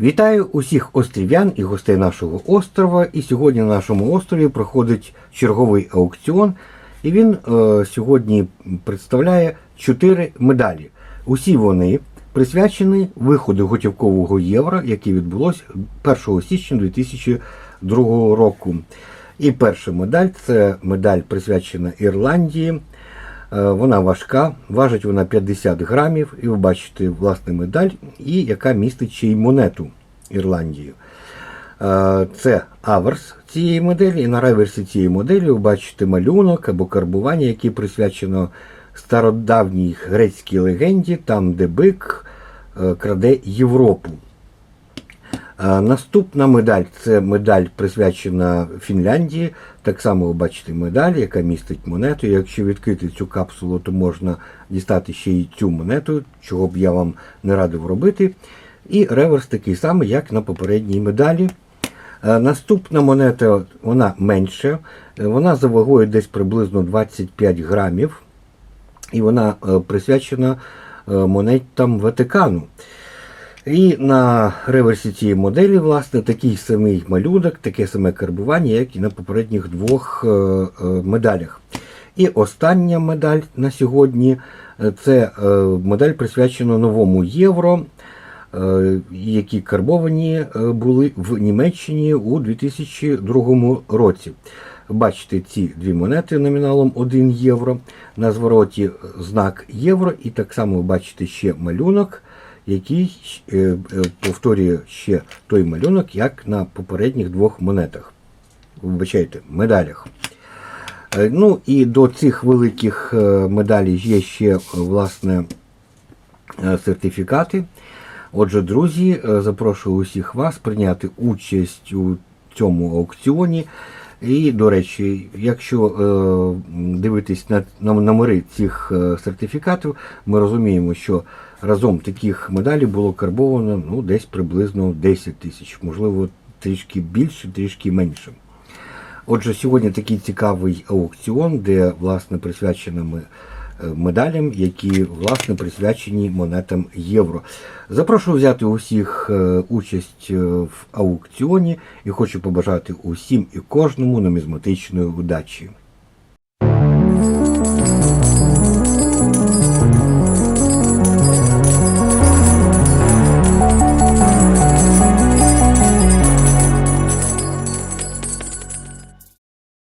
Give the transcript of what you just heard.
Вітаю усіх острів'ян і гостей нашого острова. І сьогодні на нашому острові проходить черговий аукціон. І він е, сьогодні представляє чотири медалі. Усі вони присвячені виходу готівкового євро, яке відбулося 1 січня 2002 року. І перша медаль це медаль присвячена Ірландії. Е, Вона важка, важить вона 50 грамів, і ви бачите власне медаль, і яка містить ще й монету Ірландії. Е, Це аверс цієї моделі, і на реверсі цієї моделі ви бачите малюнок або карбування, яке присвячено стародавній грецькій легенді, там, де бик е, краде Європу. Наступна медаль це медаль присвячена Фінляндії. Так само ви бачите медаль, яка містить монету. Якщо відкрити цю капсулу, то можна дістати ще й цю монету, чого б я вам не радив робити. І реверс такий самий, як на попередній медалі. Наступна монета вона менша, вона за вагою десь приблизно 25 грамів, і вона е, присвячена е, монетам Ватикану. І на реверсі цієї моделі, власне, такий самий малюнок, таке саме карбування, як і на попередніх двох е, е, медалях. І остання медаль на сьогодні е, це медаль присвячена новому євро, які карбовані були в Німеччині у 2002 році. Бачите ці дві монети номіналом 1 євро. На звороті знак євро, і так само бачите ще малюнок, який е, е, повторює ще той малюнок, як на попередніх двох монетах. Вибачайте, медалях. Е, Ну і до цих великих медалей є ще власне сертифікати. Отже, друзі, запрошую усіх вас прийняти участь у цьому аукціоні. І, до речі, якщо е, дивитись на, номери цих е, сертифікатів, ми розуміємо, що разом таких медалей було карбовано ну, десь приблизно 10 тисяч, можливо, трішки більше, трішки менше. Отже, сьогодні такий цікавий аукціон, де власне присвяченими медалям, які власне присвячені монетам євро. Запрошую взяти усіх е, участь е, в аукціоні і хочу побажати усім і кожному нумізматичної удачі.